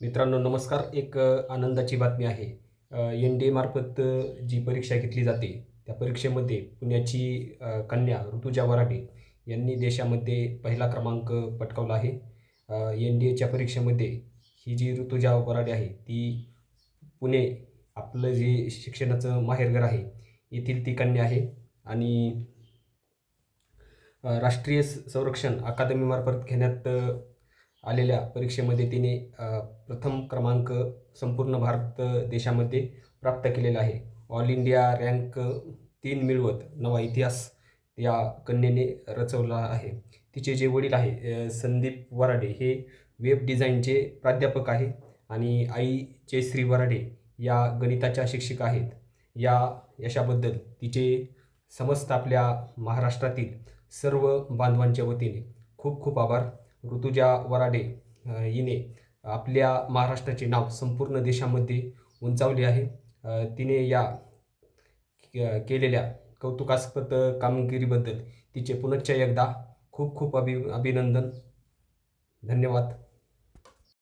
मित्रांनो नमस्कार. एक आनंदाची बातमी आहे. एन डी एमार्फत जी परीक्षा घेतली जाते त्या परीक्षेमध्ये पुण्याची कन्या ऋतुजा वराडे यांनी देशामध्ये पहिला क्रमांक पटकावला आहे. एन डी एच्या परीक्षेमध्ये ही जी ऋतुजा वराडे आहे ती पुणे आपलं जे शिक्षणाचं माहेरघर आहे येथील ती कन्या आहे. आणि राष्ट्रीय स- संरक्षण अकादमीमार्फत घेण्यात आलेल्या परीक्षेमध्ये तिने प्रथम क्रमांक संपूर्ण भारत देशामध्ये प्राप्त केलेला आहे. ऑल इंडिया रँक तीन मिळवत नवा इतिहास या कन्येने रचवला आहे. तिचे जे वडील आहे संदीप वराडे हे वेब डिझाईनचे प्राध्यापक आहे आणि आई जयश्री वराडे या गणिताच्या शिक्षिका आहेत. या यशाबद्दल तिचे समस्त आपल्या महाराष्ट्रातील सर्व बांधवांच्या वतीने खूप खूप आभार. ऋतुजा वराडे हिने आपल्या महाराष्ट्राचे नाव संपूर्ण देशामध्ये उंचावले आहे. तिने या केलेल्या कौतुकास्पद कामगिरीबद्दल तिचे पुनश्च एकदा खूप खूप अभि अभिनंदन. धन्यवाद.